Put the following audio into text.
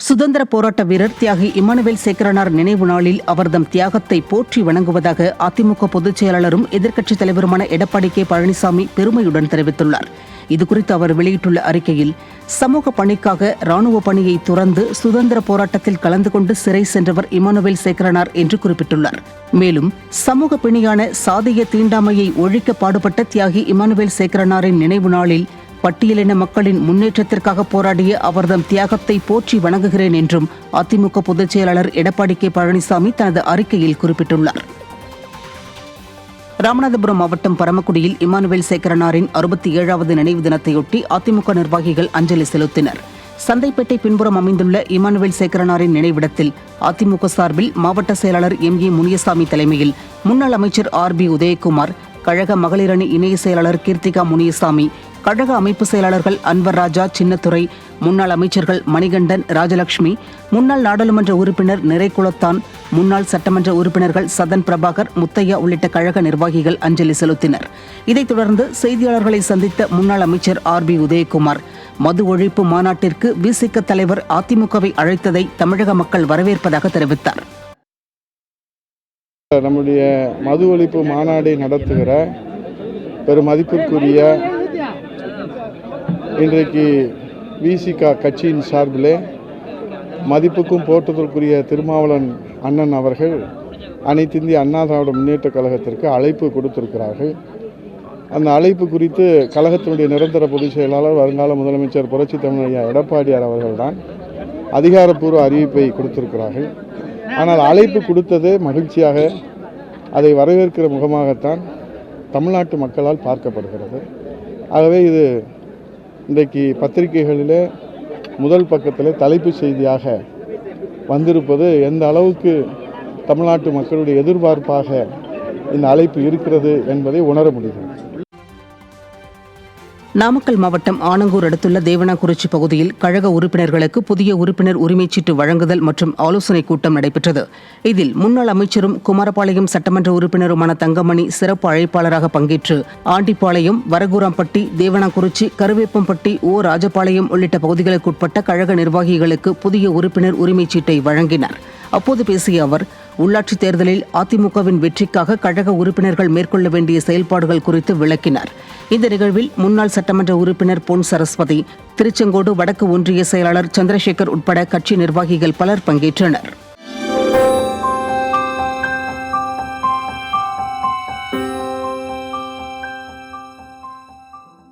சுதந்திர போராட்ட வீரர் தியாகி இமானுவேல் சேகரனார் நினைவு நாளில் அவர்தம் தியாகத்தை போற்றி வணங்குவதாக அதிமுக பொதுச் செயலாளரும் எதிர்க்கட்சித் தலைவருமான எடப்பாடி கே பழனிசாமி பெருமையுடன் தெரிவித்துள்ளார். இதுகுறித்து அவர் வெளியிட்டுள்ள அறிக்கையில் சமூக பணிக்காக ராணுவ பணியை துறந்து சுதந்திர போராட்டத்தில் கலந்து கொண்டு சிறை சென்றவர் இமானுவேல் சேகரனார் என்று குறிப்பிட்டுள்ளார். மேலும் சமூக பிணியான சாதிய தீண்டாமையை ஒழிக்க பாடுபட்ட தியாகி இமானுவேல் சேகரனாரின் நினைவு நாளில் பட்டியலின மக்களின் முன்னேற்றத்திற்காக போராடிய அவர்தம் தியாகத்தை போற்றி வணங்குகிறேன் என்றும் அதிமுக பொதுச் செயலாளர் எடப்பாடி கே பழனிசாமி தனது அறிக்கையில் குறிப்பிட்டுள்ளார். ராமநாதபுரம் மாவட்டம் பரமக்குடியில் இமானுவேல் சேகரனாரின் அறுபத்தி ஏழாவது நினைவு தினத்தையொட்டி அதிமுக நிர்வாகிகள் அஞ்சலி செலுத்தினர். சந்தைப்பேட்டை பின்புறம் அமைந்துள்ள இமானுவேல் சேகரனாரின் நினைவிடத்தில் அதிமுக சார்பில் மாவட்ட செயலாளர் எம் ஏ முனியசாமி தலைமையில் முன்னாள் அமைச்சர் ஆர் பி உதயகுமார் கழக மகளிரணி இணைய செயலாளர் கீர்த்திகா முனியசாமி கழக அமைப்பு செயலாளர்கள் அன்வர் ராஜா சின்னத்துறை முன்னாள் அமைச்சர்கள் மணிகண்டன் ராஜலட்சுமி முன்னாள் நாடாளுமன்ற உறுப்பினர் நிறைக்குளத்தான் முன்னாள் சட்டமன்ற உறுப்பினர்கள் சதன் பிரபாகர் முத்தையா உள்ளிட்ட கழக நிர்வாகிகள் அஞ்சலி செலுத்தினர். இதைத் தொடர்ந்து செய்தியாளர்களை சந்தித்த முன்னாள் அமைச்சர் ஆர் பி உதயகுமார் மது ஒழிப்பு மாநாட்டிற்கு விசிக தலைவர் அதிமுகவை அழைத்ததை தமிழக மக்கள் வரவேற்பதாக தெரிவித்தார். நம்முடைய மது ஒழிப்பு மாநாடை நடத்துகிற பெரும் மதிப்பிற்குரிய இன்றைக்கு விசிகா கட்சியின் சார்பிலே மதிப்புக்கும் போற்றுதற்குரிய திருமாவளன் அண்ணன் அவர்கள் அனைத்திந்திய அண்ணா திராவிட முன்னேற்ற கழகத்திற்கு அழைப்பு கொடுத்திருக்கிறார்கள். அந்த அழைப்பு குறித்து கழகத்தினுடைய நிரந்தர பொதுச் செயலாளர் வருங்கால முதலமைச்சர் புரட்சி தமிழையா எடப்பாடியார் அவர்கள்தான் அதிகாரப்பூர்வ அறிவிப்பை கொடுத்திருக்கிறார்கள். ஆனால் அழைப்பு கொடுத்தது மகிழ்ச்சியாக அதை வரவேற்கிற முகமாகத்தான் தமிழ்நாட்டு மக்களால் பார்க்கப்படுகிறது. ஆகவே இது இன்றைக்கு பத்திரிகைகளில் முதல் பக்கத்தில் தலைப்புச் செய்தியாக வந்திருப்பது எந்த அளவுக்கு தமிழ்நாட்டு மக்களுடைய எதிர்பார்ப்பாக இந்த அழைப்பு இருக்கிறது என்பதை உணர முடிகிறது. நாமக்கல் மாவட்டம் ஆனங்கூர் அடுத்துள்ள தேவனாகுறிச்சி பகுதியில் கழக உறுப்பினர்களுக்கு புதிய உறுப்பினர் உரிமைச்சீட்டு வழங்குதல் மற்றும் ஆலோசனைக் கூட்டம் நடைபெற்றது. இதில் முன்னாள் அமைச்சரும் குமாரபாளையம் சட்டமன்ற உறுப்பினருமான தங்கமணி சிறப்பு அழைப்பாளராக பங்கேற்று ஆண்டிப்பாளையம் வரகூராம்பட்டி தேவனாக்குறிச்சி கருவேப்பம்பட்டி ஓ. ராஜபாளையம் உள்ளிட்ட பகுதிகளுக்குட்பட்ட கழக நிர்வாகிகளுக்கு புதிய உறுப்பினர் உரிமைச்சீட்டை வழங்கினார். அப்போது பேசிய அவர் உள்ளாட்சித் தேர்தலில் அதிமுகவின் வெற்றிக்காக கழக உறுப்பினர்கள் மேற்கொள்ள வேண்டிய செயல்பாடுகள் குறித்து விளக்கினார். இந்த நிகழ்வில் முன்னாள் சட்டமன்ற உறுப்பினர் பொன் சரஸ்வதி திருச்செங்கோடு வடக்கு ஒன்றிய செயலாளர் சந்திரசேகர் உட்பட கட்சி நிர்வாகிகள் பலர் பங்கேற்றனர்.